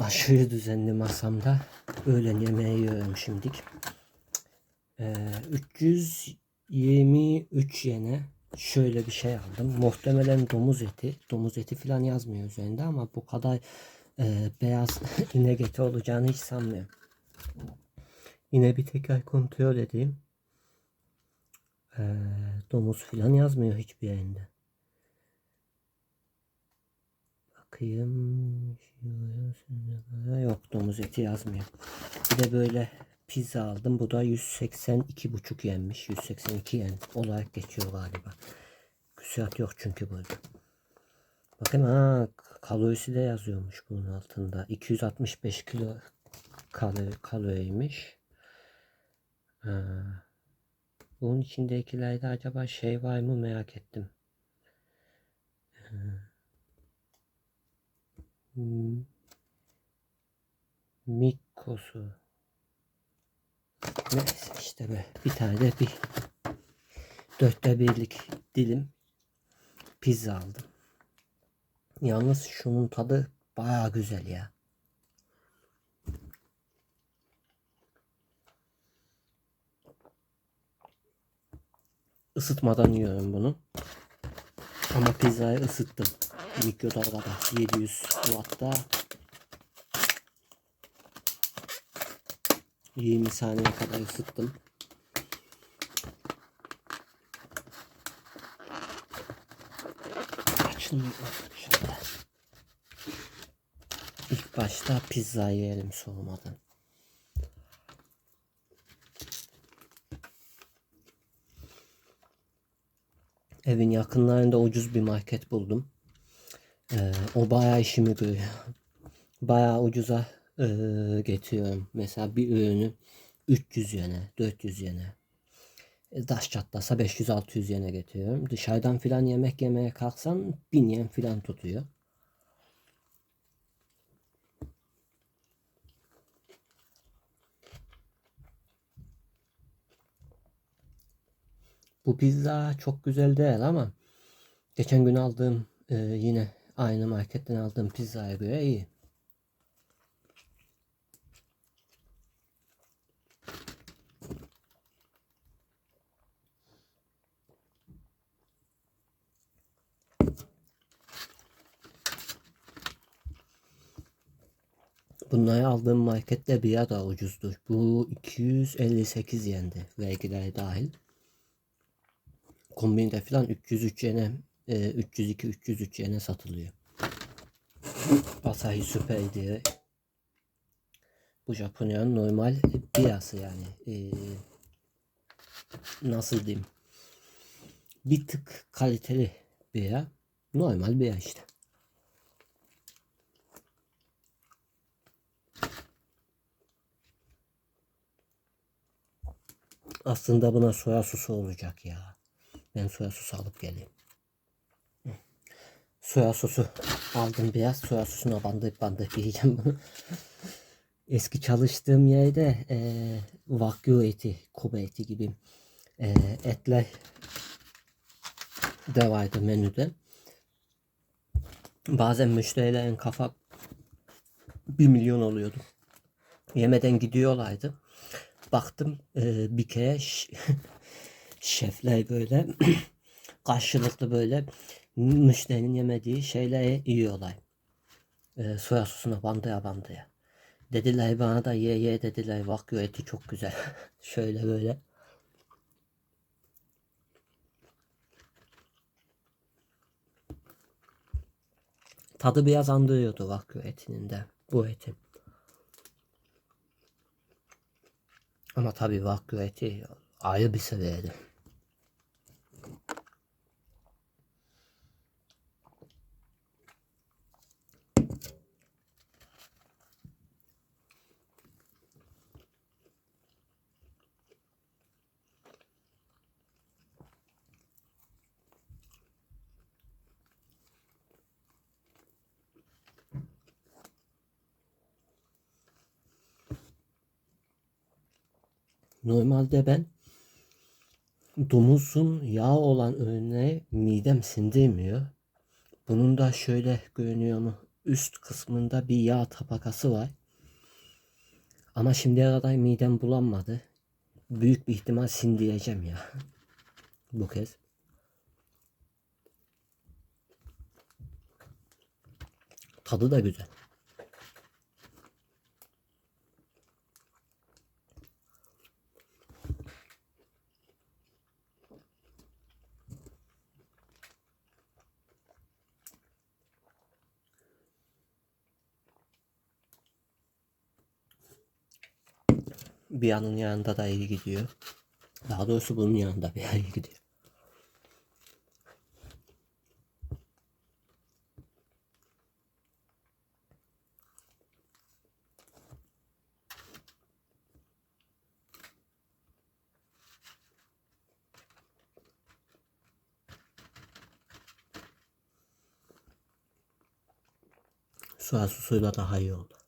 aşırı düzenli masamda öğlen yemeği yiyorum şimdilik. Ee, 323 yene şöyle bir şey aldım. Muhtemelen domuz eti. Domuz eti falan yazmıyor üzerinde ama bu kadar e, beyaz inek eti olacağını hiç sanmıyorum. Yine bir tekrar kontrol edeyim. Ee, domuz falan yazmıyor hiçbir yerinde. Bakayım. Yok domuz eti yazmıyor. Bir de böyle pizza aldım. Bu da 182,5 yenmiş. 182 yen olarak geçiyor galiba. Küsurat yok çünkü burada. Bakın ha kalorisi de yazıyormuş bunun altında. 265 kilo kalori, kaloriymiş. Ha. Bunun içindekilerde acaba şey var mı merak ettim. Hmm. Mikosu. Neyse işte be. Bir tane de bir dörtte birlik dilim pizza aldım. Yalnız şunun tadı baya güzel ya. Isıtmadan yiyorum bunu. Ama pizzayı ısıttım. Mikrodalgada 700 wattta 20 saniye kadar ısıttım. Açılmıyor. Şöyle. İlk başta pizza yiyelim soğumadan. Evin yakınlarında ucuz bir market buldum. Ee, o bayağı işimi görüyor. Bayağı ucuza e, getiriyorum. Mesela bir ürünü 300 yene, 400 yene. E, Daş çatlasa 500-600 yene getiriyorum. Dışarıdan filan yemek yemeye kalksan 1000 yen filan tutuyor. Bu pizza çok güzel değil ama geçen gün aldığım e, yine aynı marketten aldığım pizzaya göre iyi. Bunları aldığım markette bir daha ucuzdu. Bu 258 yendi vergiler dahil. Kombinde falan 303 yene 302-303 yene satılıyor. Asahi Super diye. Bu Japonya'nın normal biyası yani. Ee, nasıl diyeyim? Bir tık kaliteli biya. Normal biya işte. Aslında buna soya sosu olacak ya. Ben soya sosu alıp geleyim. Soya sosu aldım biraz. Soya sosuna bandık bandık yiyeceğim bunu. Eski çalıştığım yerde e, wagyu eti, Kobe eti gibi e, etler de vardı menüde. Bazen müşterilerin kafa bir milyon oluyordu. Yemeden gidiyorlardı. Baktım e, bir kere şefler böyle karşılıklı böyle müşterinin yemediği şeyleri yiyorlar. E, soya sosuna bandıya bandıya. Dediler bana da ye ye dediler. Vakyo eti çok güzel. Şöyle böyle. Tadı biraz andırıyordu vakyo etinin de. Bu etin. Ama tabii vakyo eti ayrı bir seviyede. Normalde ben domuzun yağ olan ürüne midem sindirmiyor. Bunun da şöyle görünüyor mu üst kısmında bir yağ tabakası var. Ama şimdiye kadar midem bulanmadı. Büyük bir ihtimal sindireceğim ya. Bu kez. Tadı da güzel. Bir yanın yanında da iyi gidiyor. Daha doğrusu bunun yanında bir iyi gidiyor. Su suyla daha iyi oldu.